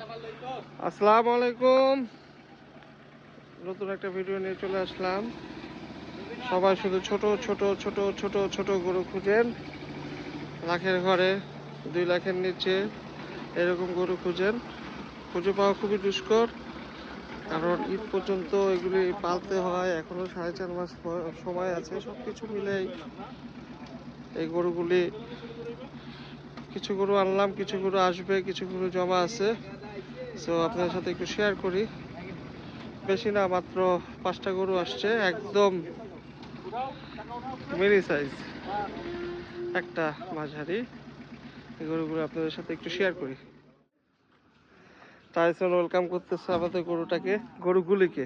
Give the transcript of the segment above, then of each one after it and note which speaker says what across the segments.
Speaker 1: আসসালামু আলাইকুম নতুন একটা ভিডিও নিয়ে চলে আসলাম। সবাই শুধু ছোট ছোট ছোট ছোট ছোট গরু খুঁজেন। লাখের ঘরে দুই লাখের নিচে এরকম গরু খুঁজেন। খুঁজে পাওয়া খুবই দুষ্কর। কারণ ঈদ পর্যন্ত এগুলি পালতে হয়। এখনও সাড়ে চার মাস সময় আছে। সব কিছু মিলেই এই গরুগুলি কিছু গরু আনলাম, কিছু গরু আসবে, কিছু গরু জমা আছে। সো আপনাদের সাথে একটু শেয়ার করি। বেশি না, মাত্র পাঁচটা গরু আসছে, একদম মিনি সাইজ একটা মাঝারি। এই গরুগুলো আপনাদের সাথে একটু শেয়ার করি। টাইসন ওয়েলকাম করতেছে আমাদের গরুটাকে, গরুগুলিকে।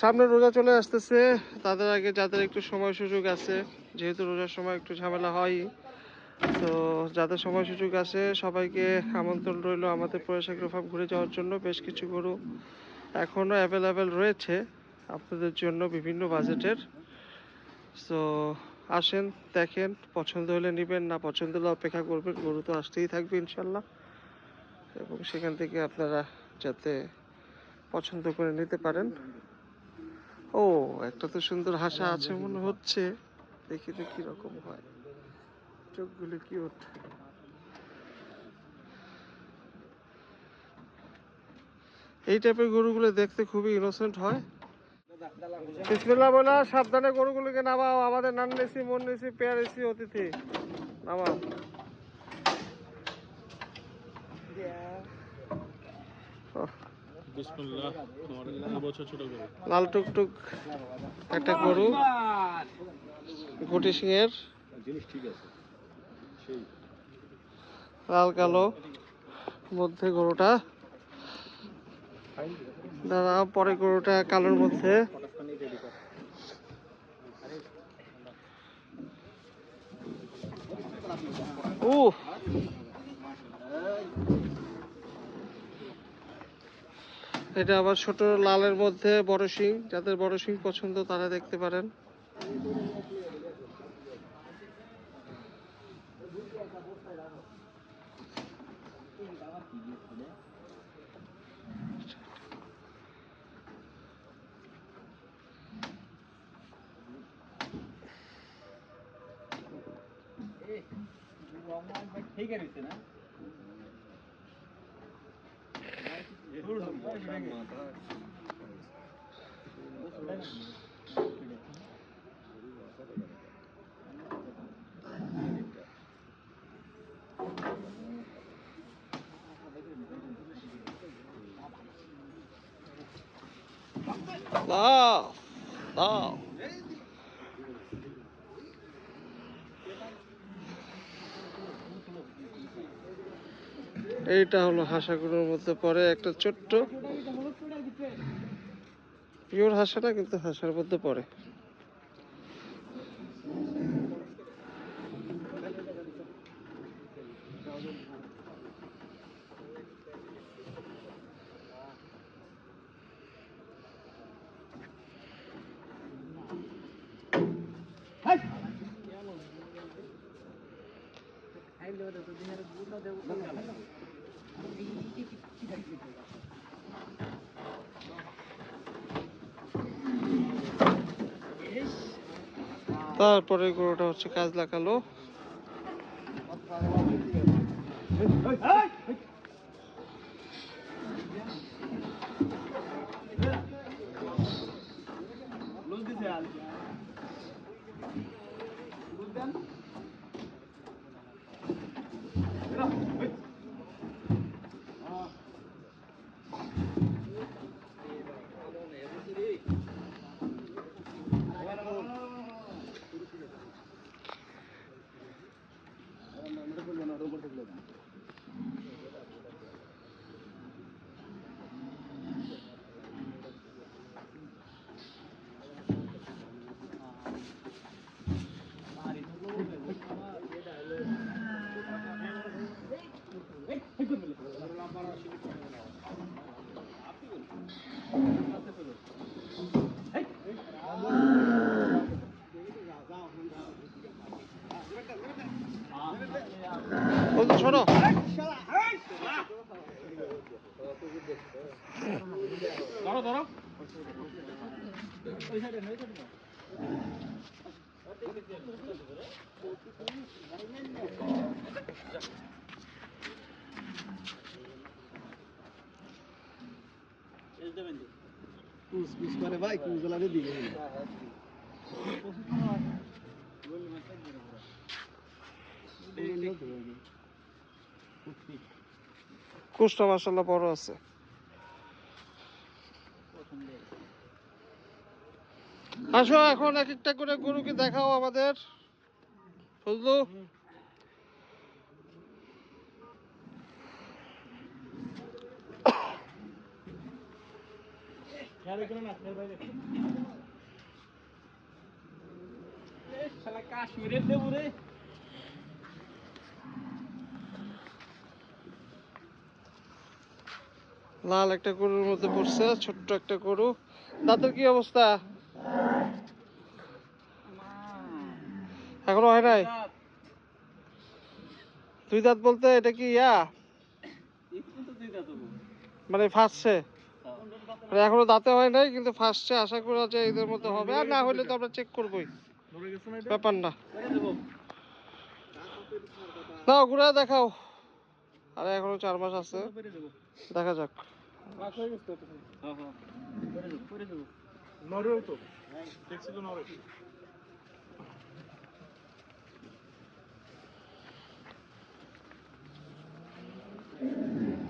Speaker 1: সামনে রোজা চলে আসতেছে, তাদের আগে যাদের একটু সময় সুযোগ আছে, যেহেতু রোজার সময় একটু ঝামেলা হয় তো যাদের সময় সুযোগ আছে, সবাইকে আমন্ত্রণ রইল আমাদের প্রয়াস এগ্রো ফার্ম ঘুরে যাওয়ার জন্য। বেশ কিছু গরু এখনও অ্যাভেলেবেল রয়েছে আপনাদের জন্য বিভিন্ন বাজেটের। সো আসেন, দেখেন, পছন্দ হলে নেবেন, না পছন্দ হলে অপেক্ষা করবেন। গরু তো আসতেই থাকবে ইনশাল্লাহ এবং সেখান থেকে আপনারা যাতে পছন্দ করে নিতে পারেন। ও, একটা তো সুন্দর হাসা আছে মনে হচ্ছে। দেখি তো কীরকম হয়। চোখগুলো কিউট এই টাইপের গরুগুলো দেখতে খুবই ইনোসেন্ট হয়। বলা সাবধানে গরুগুলোকে নামাও। আমাদের নান মন পেয়ার অতিথি। নামাও। লাল টুকটুক একটা গরু। গুটি সিংয়ের
Speaker 2: জিনিস ঠিক আছে
Speaker 1: লাল কালো মধ্যে গরুটা। দাদা পরে গরুটা কালোর মধ্যে। উ এটা আবার ছোট লালের মধ্যে বড় শিং, যাদের বড় শিং পছন্দ তারা দেখতে পারেন।
Speaker 2: 해결이
Speaker 1: 있으나? 돌도 못 감아. 나, 나. এইটা হলো হাঁসাগুলোর মধ্যে পড়ে একটা ছোট্ট। পিওর হাঁসা না কিন্তু হাঁসার মধ্যে পড়ে। তারপরে গরুটা হচ্ছে
Speaker 2: কাজ লাগালো বলতো শোনো ধরো ধরো
Speaker 3: কুস কুস করে ভাই কুস লাগে দিকে Thank you.
Speaker 1: কুষ্টা মাসাল্লাহ বড় আছে। আসো, এখন এক একটা করে গরুকে দেখাও আমাদের। ফজলু।
Speaker 2: কাশ্মীরের লেবু রে।
Speaker 1: লাল একটা গরুর মধ্যে পড়ছে, ছোট্ট একটা গরু। দাঁতের কি অবস্থা? এখনও হয় নাই? দুই দাঁত বলতে এটা কি ইয়া? মানে ফাঁসছে? মানে এখনও দাঁতে হয় নাই, কিন্তু ফাঁসছে, আশা করা যায় এদের মধ্যে হবে। আর না হলে তো আমরা চেক করবোই।
Speaker 2: না
Speaker 1: ব্যাপার না। নাও, ঘুরে দেখাও। আরে এখনও চার মাস আছে। দেখা যাক।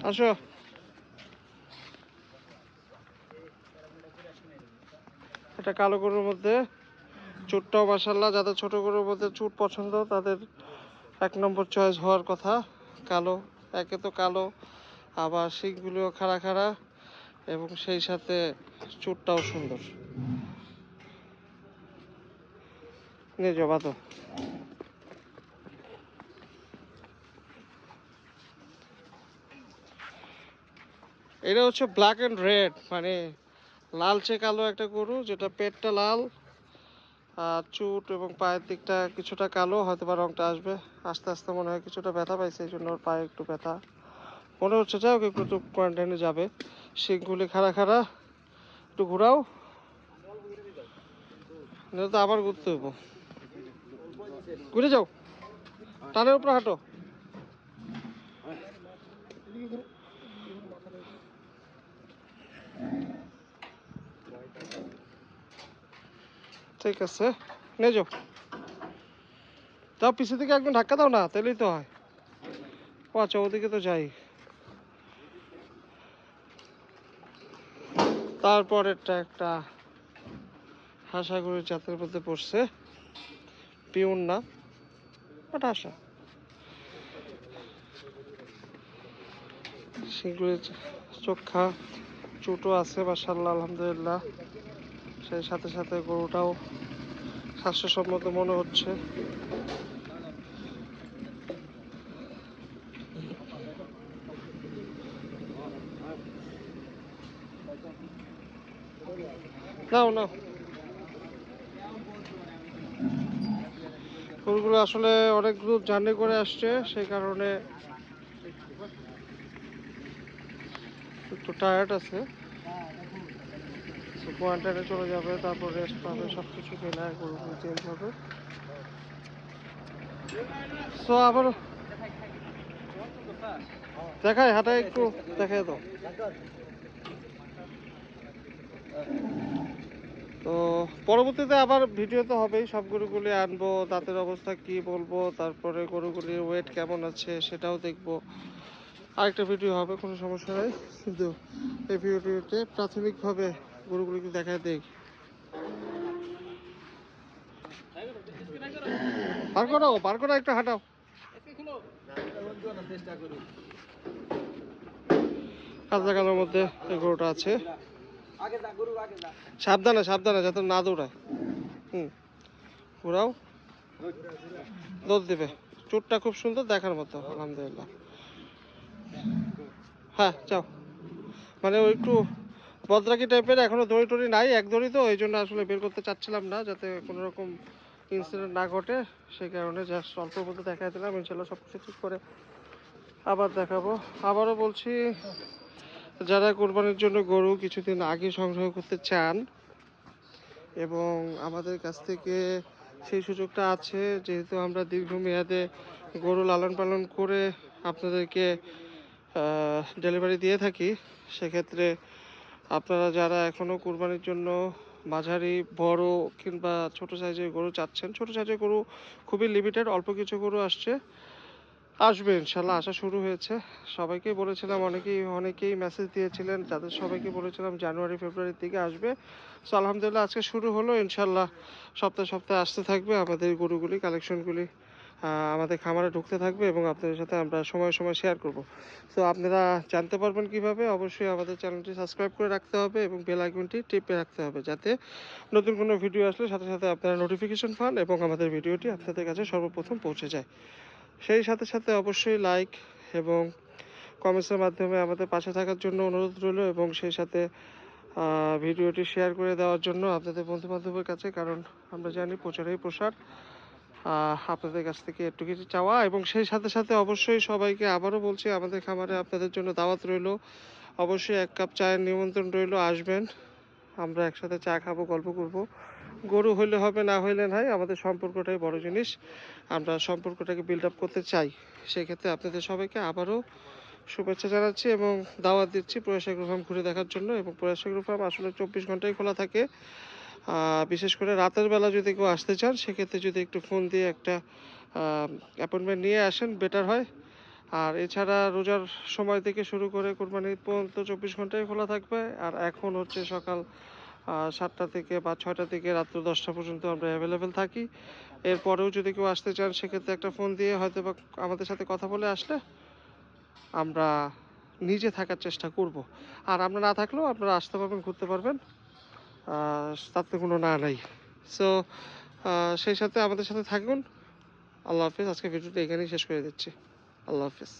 Speaker 1: আসো। এটা কালো গরুর মধ্যে। চুটটাও মাসাল্লাহ যাদের ছোট গরুর মধ্যে চুট পছন্দ তাদের এক নম্বর চয়েস হওয়ার কথা। কালো। একে তো কালো, আবার শিংগুলিও খাড়া খাড়া এবং সেই সাথে চুটটাও সুন্দর। নিয়ে এটা হচ্ছে ব্ল্যাক অ্যান্ড রেড মানে লালচে কালো একটা গরু, যেটা পেটটা লাল আর চুট এবং পায়ের দিকটা কিছুটা কালো হয়তো বা রংটা আসবে। আস্তে আস্তে মনে হয় কিছুটা ব্যথা পাইছে, এই জন্য ওর পায়ে একটু ব্যথা। মনে হচ্ছে যাই হোক, একটু কোয়ারেন্টাইনে যাবে। শিখগুলি খাড়া খাড়া, একটু ঘোরাও। নাহলে তো আবার ঘুরতে হইব। ঘুরে যাও। টানের উপরে হাঁটো। ঠিক আছে। নিয়ে যাও। যাও, পিছু থেকে একদম ধাক্কা দাও না তাহলেই তো হয়। ও আচ্ছা ওদিকে তো যাই। তারপরেরটা একটা হাসা হাসাগুড়ির জাতের মধ্যে পড়ছে। পিউন না হাসা সেগুলির চোখা চুটো আছে মাসাল্লাহ আলহামদুলিল্লাহ। সেই সাথে সাথে গরুটাও স্বাস্থ্যসম্মত মনে হচ্ছে। নাও নাও। গরুগুলো আসলে অনেক দূর জার্নি করে আসছে, সেই কারণে একটু টায়ার্ড আছে। কোয়ান্টারে চলে যাবে, তারপর রেস্ট পাবে সব কিছু কেনা গরুগুলো চেঞ্জ হবে সো আবার দেখায় হাঁটায় একটু দেখায় দাও। তো, পরবর্তীতে আবার ভিডিও তো হবেই, সব গরুগুলি আনব, দাঁতের অবস্থা কি বলব, তারপরে গরুগুলির ওয়েট কেমন আছে সেটাও দেখব। আরেকটা ভিডিও হবে, কোনো সমস্যা নেই। কিন্তু এই ভিডিওতে প্রাথমিকভাবে গরুগুলিকে দেখায় দেই। পার করো পার করো একটু হাঁটাও। কাঁচা কালোর মধ্যে এই গরুটা আছে। সাবধানে সাবধানে, যাতে না দৌড়ায়। হুম। ঘোরাও। দৌড় দেবে। চোটটা খুব সুন্দর দেখার মতো, আলহামদুলিল্লাহ। হ্যাঁ যাও। মানে ওই একটু বদরাকি টাইপের এখনও দড়ি টড়ি নাই, এক দড়ি তো, ওই জন্য আসলে বের করতে চাচ্ছিলাম না, যাতে কোনো রকম ইনসিডেন্ট না ঘটে। সেই কারণে জাস্ট অল্প মধ্যে দেখাই দিলাম, ইনশাল্লাহ সব কিছু ঠিক করে আবার দেখাবো। আবারও বলছি, যারা কোরবানির জন্য গরু কিছুদিন আগে সংগ্রহ করতে চান এবং আমাদের কাছ থেকে সেই সুযোগটা আছে, যেহেতু আমরা দীর্ঘমেয়াদে গরু লালন পালন করে আপনাদেরকে ডেলিভারি দিয়ে থাকি, সেক্ষেত্রে আপনারা যারা এখনও কোরবানির জন্য মাঝারি, বড় কিংবা ছোট সাইজের গরু চাচ্ছেন, ছোট সাইজের গরু খুবই লিমিটেড অল্প কিছু গরু আসছে, আসবে ইনশাল্লাহ আসা শুরু হয়েছে। সবাইকে বলেছিলাম, অনেকেই অনেকেই মেসেজ দিয়েছিলেন তাদের সবাইকে বলেছিলাম জানুয়ারি, ফেব্রুয়ারির দিকে আসবে। সো আলহামদুলিল্লাহ, আজকে শুরু হলো, ইনশাল্লাহ, সপ্তাহে সপ্তাহে আসতে থাকবে আমাদের গরুগুলি কালেকশনগুলি আমাদের খামারে ঢুকতে থাকবে এবং আপনাদের সাথে আমরা সময় সময় শেয়ার করব। তো আপনারা জানতে পারবেন কীভাবে অবশ্যই আমাদের চ্যানেলটি সাবস্ক্রাইব করে রাখতে হবে এবং বেল আইকনটি টিপে রাখতে হবে যাতে নতুন কোনো ভিডিও আসলে সাথে সাথে আপনারা নোটিফিকেশন পান এবং আমাদের ভিডিওটি আপনাদের কাছে সর্বপ্রথম পৌঁছে যায়। সেই সাথে সাথে অবশ্যই লাইক এবং কমেন্টসের মাধ্যমে আমাদের পাশে থাকার জন্য অনুরোধ রইল এবং সেই সাথে ভিডিওটি শেয়ার করে দেওয়ার জন্য আপনাদের বন্ধু বান্ধবের কাছে, কারণ আমরা জানি প্রচারেই প্রসার। আপনাদের কাছ থেকে একটু কিছু চাওয়া এবং সেই সাথে সাথে অবশ্যই সবাইকে আবারও বলছি, আমাদের খামারে আপনাদের জন্য দাওয়াত রইল। অবশ্যই এক কাপ চায়ের নিমন্ত্রণ রইল, আসবেন। আমরা একসাথে চা খাব, গল্প করব। গরু হইলে হবে না হইলে নাই, আমাদের সম্পর্কটাই বড় জিনিস। আমরা সম্পর্কটাকে বিল্ড আপ করতে চাই। সেক্ষেত্রে আপনাদের সবাইকে আবারও শুভেচ্ছা জানাচ্ছি এবং দাওয়াত দিচ্ছি প্রয়াস ফার্ম ঘুরে দেখার জন্য এবং প্রয়াস ফার্ম আসলে চব্বিশ ঘন্টাই খোলা থাকে। বিশেষ করে রাতের বেলা যদি কেউ আসতে চান, সেক্ষেত্রে যদি একটু ফোন দিয়ে একটা অ্যাপয়েন্টমেন্ট নিয়ে আসেন বেটার হয়। আর এছাড়া রোজার সময় থেকে শুরু করে কোরবানি পর্যন্ত চব্বিশ ঘন্টাই খোলা থাকবে। আর এখন হচ্ছে সকাল সাতটা থেকে বা ছয়টা থেকে রাত্র দশটা পর্যন্ত আমরা অ্যাভেলেবেল থাকি। এরপরেও যদি কেউ আসতে চান, সেক্ষেত্রে একটা ফোন দিয়ে হয়তো বা আমাদের সাথে কথা বলে আসলে আমরা নিজে থাকার চেষ্টা করব। আর আমরা না থাকলেও আপনারা আসতে পারবেন, ঘুরতে পারবেন। তাতে কোনো না নাই। সো সেই সাথে আমাদের সাথে থাকুন। আল্লাহ হাফিজ আজকে ভিডিওটা এখানেই শেষ করে দিচ্ছি। আল্লাহ হাফিজ।